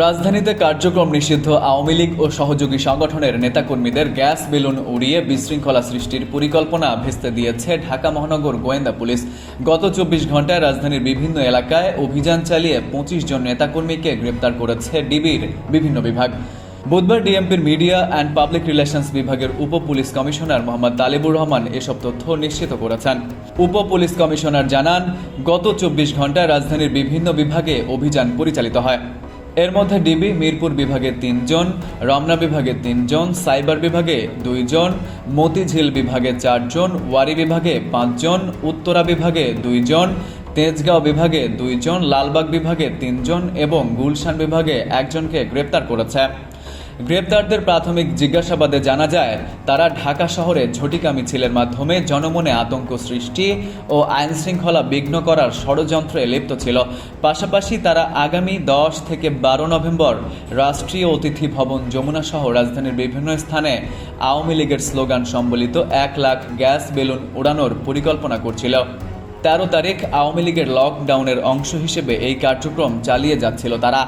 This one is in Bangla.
রাজধানীতে কার্যক্রম নিষিদ্ধ আওয়ামী লীগ ও সহযোগী সংগঠনের নেতাকর্মীদের গ্যাস বেলুন উড়িয়ে বিশৃঙ্খলা সৃষ্টির পরিকল্পনা ভেস্তে দিয়েছে ঢাকা মহানগর গোয়েন্দা পুলিশ। গত চব্বিশ ঘন্টায় রাজধানীর বিভিন্ন এলাকায় অভিযান চালিয়ে পঁচিশ জন নেতাকর্মীকে গ্রেপ্তার করেছে ডিবির বিভিন্ন বিভাগ। বুধবার ডিএমপির মিডিয়া অ্যান্ড পাবলিক রিলেশনস বিভাগের উপ পুলিশ কমিশনার মোহাম্মদ তালিবুর রহমান এসব তথ্য নিশ্চিত করেছেন। উপ পুলিশ কমিশনার জানান, গত চব্বিশ ঘন্টায় রাজধানীর বিভিন্ন বিভাগে অভিযান পরিচালিত হয়। এর মধ্যে ডিবি, মিরপুর বিভাগে তিনজন, রমনা বিভাগে তিনজন, সাইবার বিভাগে দুইজন, মতিঝিল বিভাগে চারজন, ওয়ারি বিভাগে পাঁচজন, উত্তরা বিভাগে দুইজন, তেজগাঁও বিভাগে দুইজন, লালবাগ বিভাগে তিনজন এবং গুলশান বিভাগে একজনকে গ্রেপ্তার করেছে। গ্রেপ্তারদের প্রাথমিক জিজ্ঞাসাবাদে জানা যায়, তারা ঢাকা শহরে ঝটিকা মিছিলের মাধ্যমে জনমনে আতঙ্ক সৃষ্টি ও আইন শৃঙ্খলা বিঘ্ন করার ষড়যন্ত্রে লিপ্ত ছিল। পাশাপাশি তারা আগামী দশ থেকে বারো নভেম্বর রাষ্ট্রীয় অতিথি ভবন যমুনা সহ রাজধানীর বিভিন্ন স্থানে আওয়ামী লীগের স্লোগান সম্বলিত এক লাখ গ্যাস বেলুন উড়ানোর পরিকল্পনা করছিল। তেরো তারিখ আওয়ামী লীগের লকডাউনের অংশ হিসেবে এই কার্যক্রম চালিয়ে যাচ্ছিল তারা।